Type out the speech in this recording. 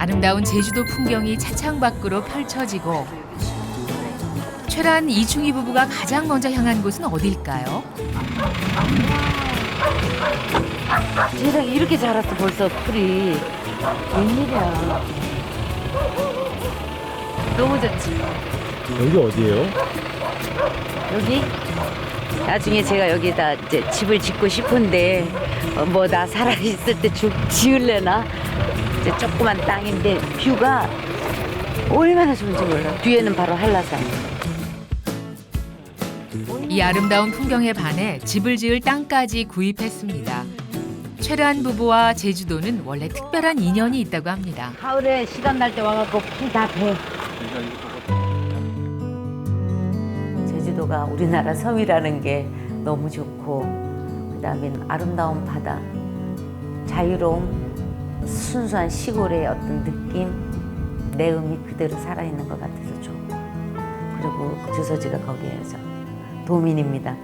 아름다운 제주도 풍경이 차창 밖으로 펼쳐지고 최란 이충희 부부가 가장 먼저 향한 곳은 어딜까요? 세상에 이렇게 자랐어 벌써 풀이. 웬일이야. 너무 좋지. 여기 어디예요? 여기? 나중에 제가 여기다 이제 집을 짓고 싶은데 뭐 나 살아 있을 때 주- 지을래나 이제 조그만 땅인데 뷰가 얼마나 좋은지 몰라 뒤에는 바로 한라산 이 아름다운 풍경에 반해 집을 지을 땅까지 구입했습니다. 최란 부부와 제주도는 원래 특별한 인연이 있다고 합니다. 가을에 시간 날 때 와갖고 풀다 배. 제주도가 우리나라 섬이라는 게 너무 좋고 그다음에 아름다운 바다, 자유로움, 순수한 시골의 어떤 느낌, 내음이 그대로 살아있는 것 같아서 좋고 그리고 주소지가 거기에서 도민입니다.